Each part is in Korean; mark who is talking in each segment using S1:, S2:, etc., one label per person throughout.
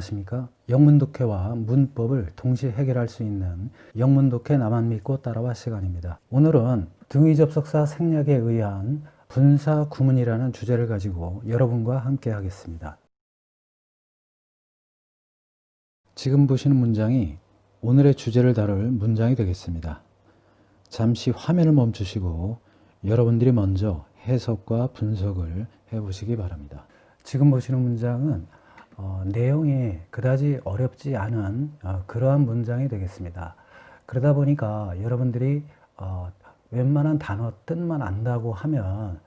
S1: 안녕하십니까? 영문독해와 문법을 동시에 해결할 수 있는 영문독해 나만 믿고 따라와 시간입니다. 오늘은 등위 접속사 생략에 의한 분사 구문이라는 주제를 가지고 여러분과 함께 하겠습니다. 지금 보시는 문장이 오늘의 주제를 다룰 문장이 되겠습니다. 잠시 화면을 멈추시고 여러분들이 먼저 해석과 분석을 해보시기 바랍니다. 지금 보시는 문장은 어, 내용이 그다지 어렵지 않은 어, 그러한 문장이 되겠습니다. 그러다 보니까 여러분들이 어, 웬만한 단어 뜻만 안다고 하면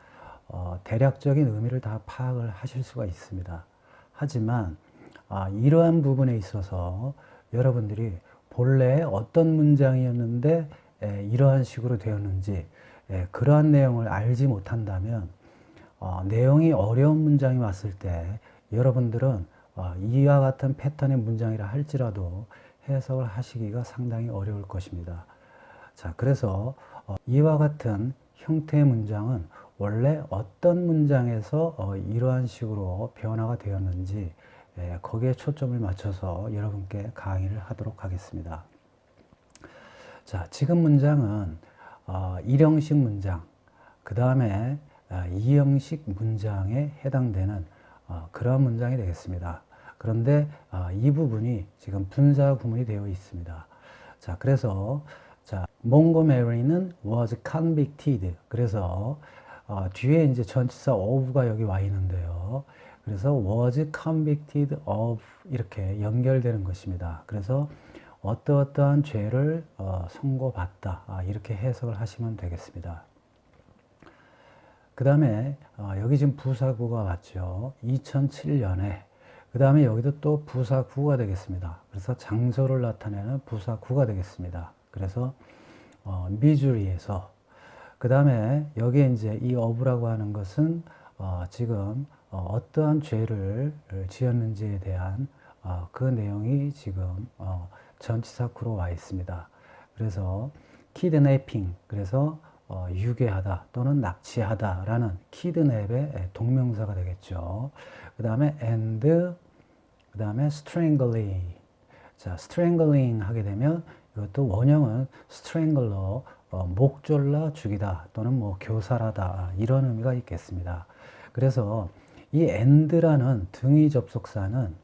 S1: 어, 대략적인 의미를 다 파악을 하실 수가 있습니다. 하지만 아, 이러한 부분에 있어서 여러분들이 본래 어떤 문장이었는데 에, 이러한 식으로 되었는지 에, 그러한 내용을 알지 못한다면 어, 내용이 어려운 문장이 왔을 때 여러분들은 어, 이와 같은 패턴의 문장이라 할지라도 해석을 하시기가 상당히 어려울 것입니다. 자, 그래서 어, 이와 같은 형태의 문장은 원래 어떤 문장에서 어, 이러한 식으로 변화가 되었는지 예, 거기에 초점을 맞춰서 여러분께 강의를 하도록 하겠습니다. 자, 지금 문장은 어, 일형식 문장, 그 다음에 어, 이형식 문장에 해당되는 어, 그런 문장이 되겠습니다. 그런데 어, 이 부분이 지금 분사 구문이 되어 있습니다. 자, 그래서 자, 몽고메리는 was convicted. 그래서 어, 뒤에 이제 전치사 of가 여기 와 있는데요. 그래서 was convicted of 이렇게 연결되는 것입니다. 그래서 어떠어떠한 죄를 어, 선고받다 아, 이렇게 해석을 하시면 되겠습니다. 그 다음에 어, 여기 지금 부사구가 왔죠. 2007년에 그 다음에 여기도 또 부사구가 되겠습니다. 그래서 장소를 나타내는 부사구가 되겠습니다. 그래서 어, 미주리에서 그 다음에 여기에 이제 이 어부라고 하는 것은 어, 지금 어, 떠한 죄를 지었는지에 대한 어, 그 내용이 지금 어, 전치사구로 와 있습니다. 그래서 키드네핑 그래서 어, 유괴하다 또는 납치하다라는 키드냅의 동명사가 되겠죠. 그 다음에 and 그 다음에 strangling 자 strangling 하게 되면 이것도 원형은 strangler 어, 목 졸라 죽이다 또는 뭐 교살하다 이런 의미가 있겠습니다. 그래서 이 and라는 등위 접속사는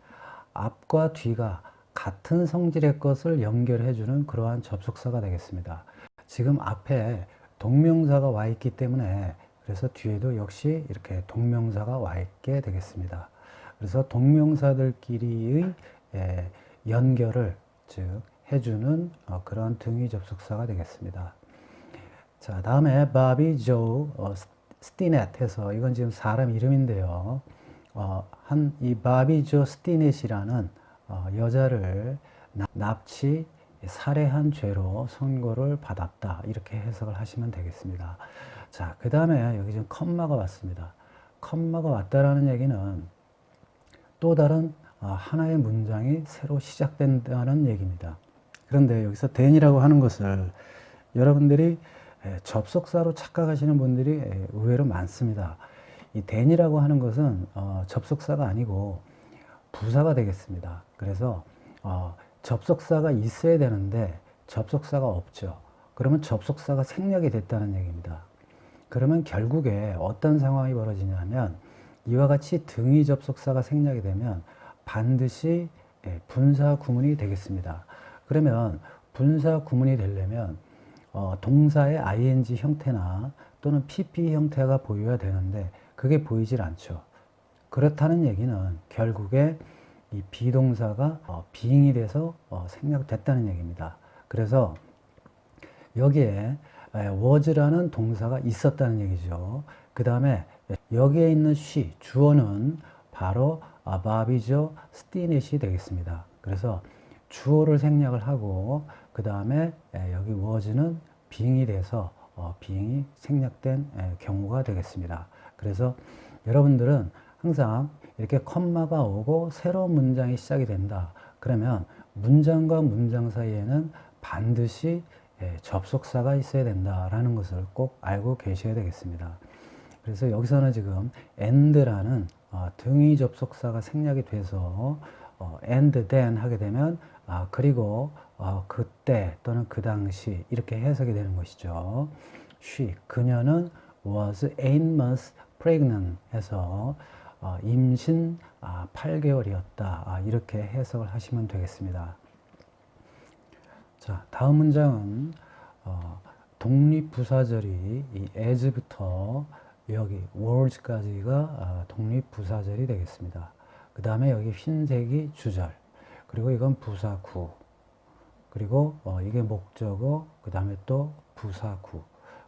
S1: 앞과 뒤가 같은 성질의 것을 연결해 주는 그러한 접속사가 되겠습니다. 지금 앞에 동명사가 와 있기 때문에 그래서 뒤에도 역시 이렇게 동명사가 와 있게 되겠습니다. 그래서 동명사들끼리의 예, 연결을 즉 해주는 어, 그런 등위 접속사가 되겠습니다. 자 다음에 바비 조 어, 스티넷 해서 이건 지금 사람 이름인데요. 어, 한이 바비 조 스티넷이라는 어, 여자를 납치 살해한 죄로 선고를 받았다 이렇게 해석을 하시면 되겠습니다. 자, 그 다음에 여기 지금 컴마가 왔습니다. 컴마가 왔다라는 얘기는 또 다른 어, 하나의 문장이 새로 시작된다는 얘기입니다. 그런데 여기서 then이라고 하는 것을 여러분들이 접속사로 착각하시는 분들이 의외로 많습니다. 이 then이라고 하는 것은 어, 접속사가 아니고 부사가 되겠습니다. 그래서 어, 접속사가 있어야 되는데 접속사가 없죠. 그러면 접속사가 생략이 됐다는 얘기입니다. 그러면 결국에 어떤 상황이 벌어지냐면 이와 같이 등위 접속사가 생략이 되면 반드시 예, 분사 구문이 되겠습니다. 그러면 분사 구문이 되려면 어, 동사의 ing 형태나 또는 pp 형태가 보여야 되는데 그게 보이질 않죠. 그렇다는 얘기는 결국에 이 비동사가 어, 비잉이 돼서 어, 생략됐다는 얘기입니다. 그래서 여기에 was라는 동사가 있었다는 얘기죠. 그 다음에 여기에 있는 she, 주어는 바로 바비죠 스티넷이 되겠습니다. 그래서 주어를 생략을 하고 그 다음에 여기 was는 being이 돼서 어, being이 생략된 경우가 되겠습니다. 그래서 여러분들은 항상 이렇게 컴마가 오고 새로운 문장이 시작이 된다. 그러면 문장과 문장 사이에는 반드시 예, 접속사가 있어야 된다라는 것을 꼭 알고 계셔야 되겠습니다. 그래서 여기서는 지금 and라는 어, 등위 접속사가 생략이 돼서 어, and then 하게 되면 아, 그리고 어, 그때 또는 그 당시 이렇게 해석이 되는 것이죠. she 그녀는 was eight months pregnant 해서 어, 임신 아, 8개월이었다 아, 이렇게 해석을 하시면 되겠습니다. 자 다음 문장은 어, 독립부사절이 이 as부터 여기 was까지가 아, 독립부사절이 되겠습니다. 그 다음에 여기 흰색이 주절 그리고 이건 부사구 그리고 어, 이게 목적어 그 다음에 또 부사구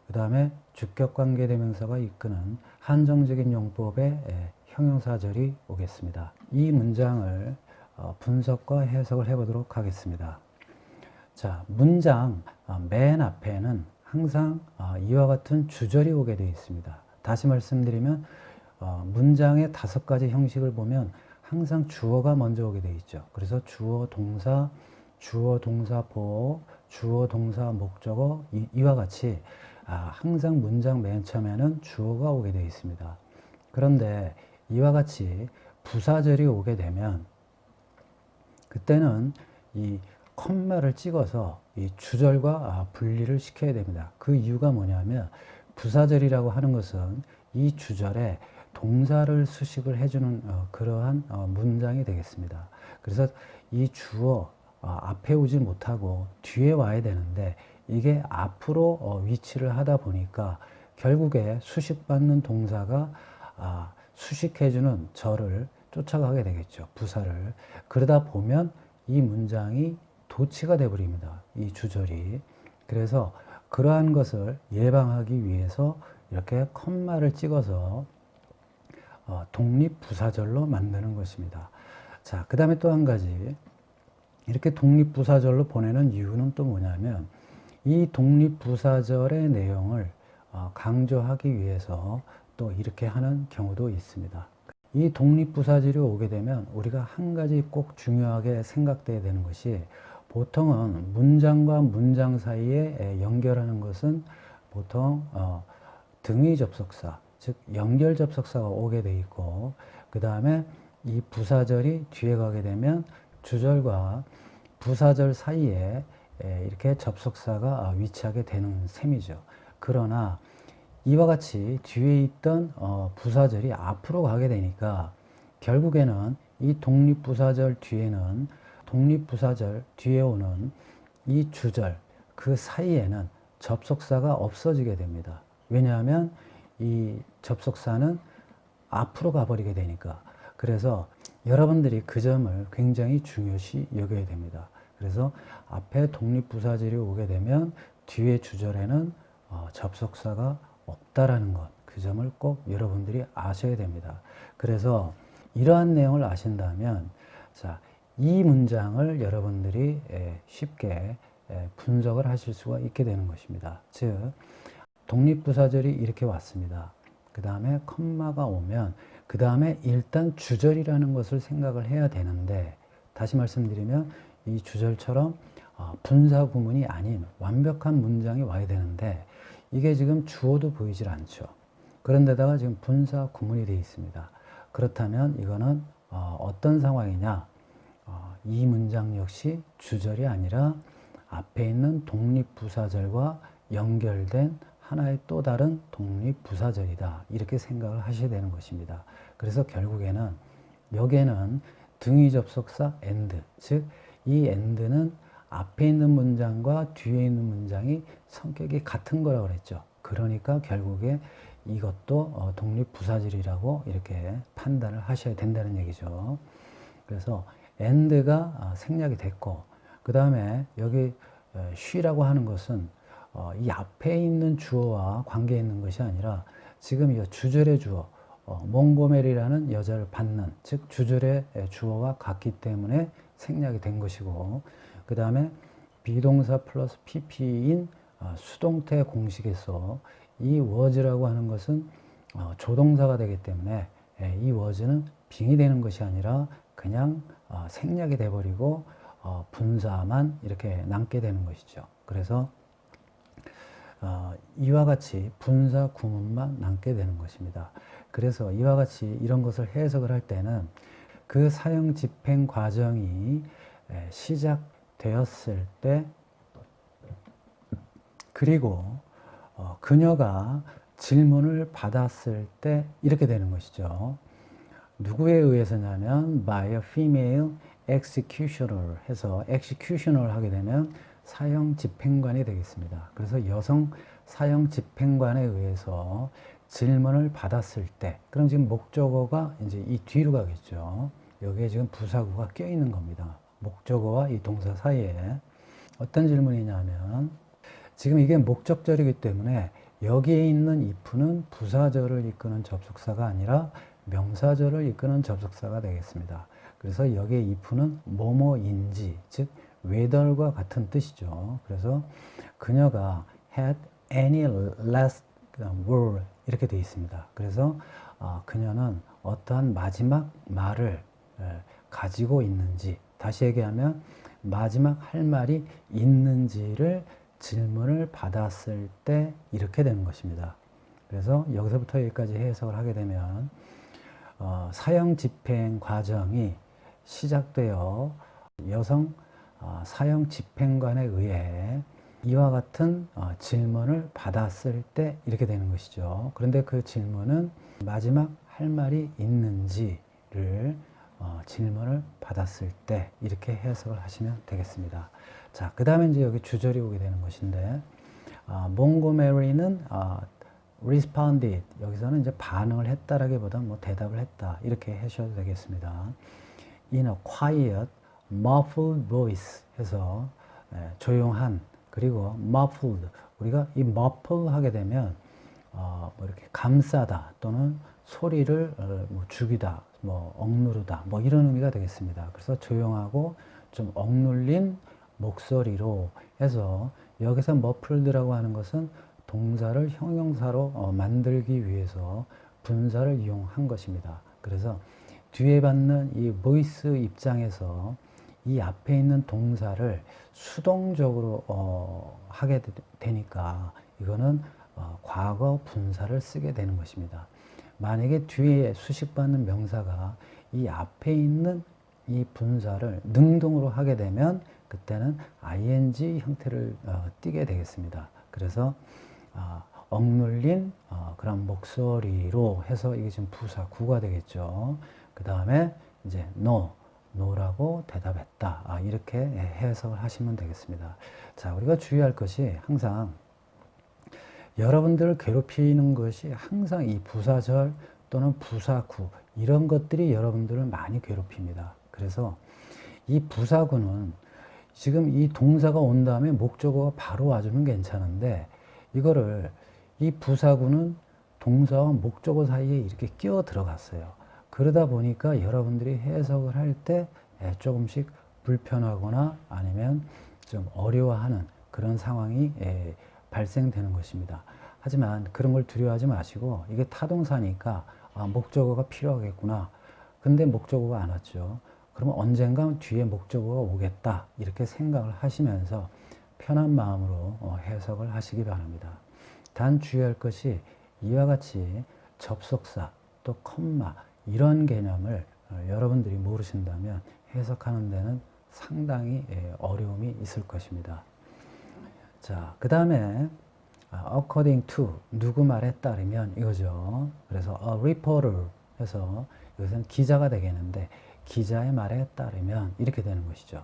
S1: 그 다음에 주격관계대명사가 이끄는 한정적인 용법의 예, 형용사절이 오겠습니다. 이 문장을 어, 분석과 해석을 해보도록 하겠습니다. 자, 문장 어, 맨 앞에는 항상 어, 이와 같은 주절이 오게 되어 있습니다. 다시 말씀드리면 어, 문장의 다섯 가지 형식을 보면 항상 주어가 먼저 오게 되어 있죠. 그래서 주어, 동사, 주어, 동사, 보어, 주어, 동사, 목적어 이, 이와 같이 아, 항상 문장 맨 처음에는 주어가 오게 되어 있습니다. 그런데 이와 같이 부사절이 오게 되면 그때는 이 컴마를 찍어서 이 주절과 아, 분리를 시켜야 됩니다. 그 이유가 뭐냐면 부사절이라고 하는 것은 이 주절에 동사를 수식을 해주는 어, 그러한 어, 문장이 되겠습니다. 그래서 이 주어 어, 앞에 오지 못하고 뒤에 와야 되는데 이게 앞으로 어, 위치를 하다 보니까 결국에 수식받는 동사가 아, 수식해주는 절을 쫓아가게 되겠죠. 부사를. 그러다 보면 이 문장이 도치가 되버립니다. 이 주절이. 그래서 그러한 것을 예방하기 위해서 이렇게 컴마를 찍어서 어, 독립부사절로 만드는 것입니다. 자, 그 다음에 또 한 가지. 이렇게 독립부사절로 보내는 이유는 또 뭐냐면 이 독립부사절의 내용을 어, 강조하기 위해서 또 이렇게 하는 경우도 있습니다. 이 독립부사절이 오게 되면 우리가 한 가지 꼭 중요하게 생각돼야 되는 것이 보통은 문장과 문장 사이에 연결하는 것은 보통 어, 등위 접속사, 즉 연결 접속사가 오게 돼 있고 그 다음에 이 부사절이 뒤에 가게 되면 주절과 부사절 사이에 이렇게 접속사가 위치하게 되는 셈이죠. 그러나 이와 같이 뒤에 있던 어, 부사절이 앞으로 가게 되니까 결국에는 이 독립부사절 뒤에는 독립부사절 뒤에 오는 이 주절 그 사이에는 접속사가 없어지게 됩니다. 왜냐하면 이 접속사는 앞으로 가버리게 되니까. 그래서 여러분들이 그 점을 굉장히 중요시 여겨야 됩니다. 그래서 앞에 독립부사절이 오게 되면 뒤에 주절에는 어, 접속사가 없다라는 것, 그 점을 꼭 여러분들이 아셔야 됩니다. 그래서 이러한 내용을 아신다면, 자, 이 문장을 여러분들이 쉽게 분석을 하실 수가 있게 되는 것입니다. 즉, 독립부사절이 이렇게 왔습니다. 그 다음에 컴마가 오면, 그 다음에 일단 주절이라는 것을 생각을 해야 되는데, 다시 말씀드리면 이 주절처럼 어, 분사 구문이 아닌 완벽한 문장이 와야 되는데, 이게 지금 주어도 보이질 않죠. 그런데다가 지금 분사 구문이 되어 있습니다. 그렇다면 이거는 어, 떤 상황이냐? 어, 이 문장 역시 주절이 아니라 앞에 있는 독립부사절과 연결된 하나의 또 다른 독립부사절이다. 이렇게 생각을 하셔야 되는 것입니다. 그래서 결국에는 여기에는 등위 접속사 and, 즉 이 and는 앞에 있는 문장과 뒤에 있는 문장이 성격이 같은 거라고 그랬죠. 그러니까 결국에 이것도 어, 독립부사절이라고 이렇게 판단을 하셔야 된다는 얘기죠. 그래서 and가 어, 생략이 됐고 그 다음에 여기 she라고 하는 것은 어, 이 앞에 있는 주어와 관계 있는 것이 아니라 지금 이 주절의 주어 몽고멜이라는 여자를 받는 즉 주절의 주어와 같기 때문에 생략이 된 것이고 그 다음에 비동사 플러스 pp인 어, 수동태 공식에서 이 was라고 하는 것은 어, 조동사가 되기 때문에 예, 이 was는 빙이 되는 것이 아니라 그냥 어, 생략이 돼버리고 분사만 이렇게 남게 되는 것이죠. 그래서 이와 같이 분사 구문만 남게 되는 것입니다. 그래서 이와 같이 이런 것을 해석을 할 때는 그 사형 집행 과정이 에, 시작 되었을 때 그리고 어, 그녀가 질문을 받았을 때 이렇게 되는 것이죠. 누구에 의해서냐면 by a female executioner 해서 executioner 하게 되면 사형 집행관이 되겠습니다. 그래서 여성 사형 집행관에 의해서 질문을 받았을 때 그럼 지금 목적어가 이제 이 뒤로 가겠죠. 여기에 지금 부사구가 껴 있는 겁니다. 목적어와 이 동사 사이에 어떤 질문이냐면 지금 이게 목적절이기 때문에 여기에 있는 if는 부사절을 이끄는 접속사가 아니라 명사절을 이끄는 접속사가 되겠습니다. 그래서 여기에 if는 뭐뭐인지 즉 whether과 같은 뜻이죠. 그래서 그녀가 had any last word 이렇게 되어 있습니다. 그래서 어, 그녀는 어떠한 마지막 말을 에, 가지고 있는지 다시 얘기하면 마지막 할 말이 있는지를 질문을 받았을 때 이렇게 되는 것입니다. 그래서 여기서부터 여기까지 해석을 하게 되면 어, 사형 집행 과정이 시작되어 여성 어, 사형 집행관에 의해 이와 같은 어, 질문을 받았을 때 이렇게 되는 것이죠. 그런데 그 질문은 마지막 할 말이 있는지를 어, 질문을 받았을 때 이렇게 해석을 하시면 되겠습니다. 자, 그 다음에 이제 여기 주절이 오게 되는 것인데, 아, 몽고메리는 아, responded 여기서는 이제 반응을 했다라기보다 뭐 대답을 했다 이렇게 하셔도 되겠습니다. In a quiet, muffled voice 해서 예, 조용한 그리고 muffled 우리가 이 muffle 하게 되면 어, 뭐 이렇게 감싸다 또는 소리를 어, 뭐 죽이다, 뭐 억누르다, 뭐 이런 의미가 되겠습니다. 그래서 조용하고 좀 억눌린 목소리로 해서 여기서 muffled라고 하는 것은 동사를 형용사로 어, 만들기 위해서 분사를 이용한 것입니다. 그래서 뒤에 받는 이 voice 입장에서 이 앞에 있는 동사를 수동적으로 어, 하게 되니까 이거는 어, 과거 분사를 쓰게 되는 것입니다. 만약에 뒤에 수식받는 명사가 이 앞에 있는 이 분사를 능동으로 하게 되면 그때는 ing 형태를 어, 띠게 되겠습니다. 그래서 어, 억눌린 어, 그런 목소리로 해서 이게 지금 부사 구가 되겠죠. 그 다음에 이제 no, no라고 대답했다. 아, 이렇게 해석을 하시면 되겠습니다. 자, 우리가 주의할 것이 항상 여러분들을 괴롭히는 것이 항상 이 부사절 또는 부사구 이런 것들이 여러분들을 많이 괴롭힙니다. 그래서 이 부사구는 지금 이 동사가 온 다음에 목적어가 바로 와주면 괜찮은데 이거를 이 부사구는 동사와 목적어 사이에 이렇게 끼어 들어갔어요. 그러다 보니까 여러분들이 해석을 할 때 조금씩 불편하거나 아니면 좀 어려워하는 그런 상황이 발생되는 것입니다. 하지만 그런 걸 두려워하지 마시고 이게 타동사니까 아, 목적어가 필요하겠구나. 근데 목적어가 안 왔죠. 그러면 언젠가 뒤에 목적어가 오겠다. 이렇게 생각을 하시면서 편한 마음으로 어, 해석을 하시기 바랍니다. 단 주의할 것이 이와 같이 접속사 또 컴마 이런 개념을 어, 여러분들이 모르신다면 해석하는 데는 상당히 예, 어려움이 있을 것입니다. 자, 그 다음에 according to 누구 말에 따르면 이거죠. 그래서 a reporter 해서 이것은 기자가 되겠는데 기자의 말에 따르면 이렇게 되는 것이죠.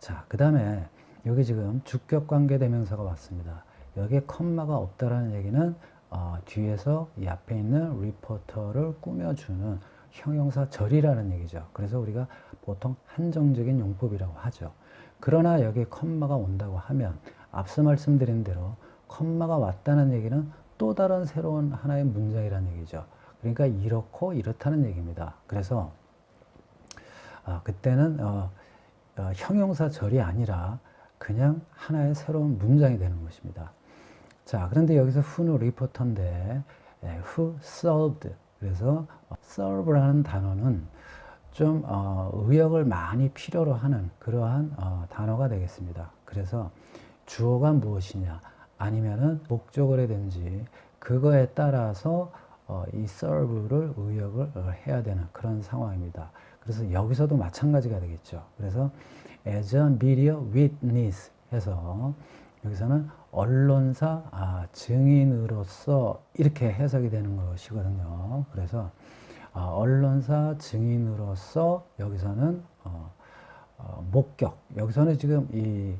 S1: 자, 그 다음에 여기 지금 주격 관계 대명사가 왔습니다. 여기에 컴마가 없다라는 얘기는 어, 뒤에서 이 앞에 있는 리포터를 꾸며주는 형용사 절이라는 얘기죠. 그래서 우리가 보통 한정적인 용법이라고 하죠. 그러나 여기에 컴마가 온다고 하면 앞서 말씀드린 대로 컴마가 왔다는 얘기는 또 다른 새로운 하나의 문장이라는 얘기죠. 그러니까 이렇고 이렇다는 얘기입니다. 그래서 아, 그때는 어, 어, 형용사 절이 아니라 그냥 하나의 새로운 문장이 되는 것입니다. 자, 그런데 여기서 who는 리포터인데 예, who served 그래서 serve라는 단어는 좀 어, 의역을 많이 필요로 하는 그러한 어, 단어가 되겠습니다. 그래서 주어가 무엇이냐 아니면은 목적어라든지 그거에 따라서 어, 이 serve를 의역을 어, 해야 되는 그런 상황입니다. 그래서 여기서도 마찬가지가 되겠죠. 그래서 as a media witness 해서 여기서는 언론사 아, 증인으로서 이렇게 해석이 되는 것이거든요. 그래서 아, 언론사 증인으로서 여기서는 어, 어, 목격 여기서는 지금 이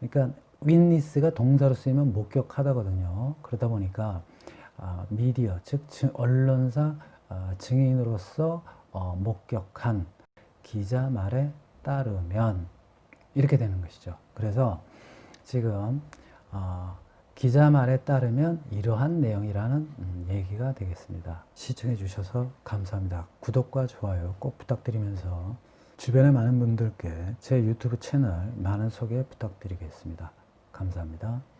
S1: 그러니까 witness가 동사로 쓰이면 목격하다거든요. 그러다 보니까 아, 미디어 즉 증- 언론사 아, 증인으로서 어, 목격한 기자 말에 따르면 이렇게 되는 것이죠. 그래서 지금 어, 기자 말에 따르면 이러한 내용이라는 음, 얘기가 되겠습니다. 시청해 주셔서 감사합니다. 구독과 좋아요 꼭 부탁드리면서 주변의 많은 분들께 제 유튜브 채널 많은 소개 부탁드리겠습니다. 감사합니다.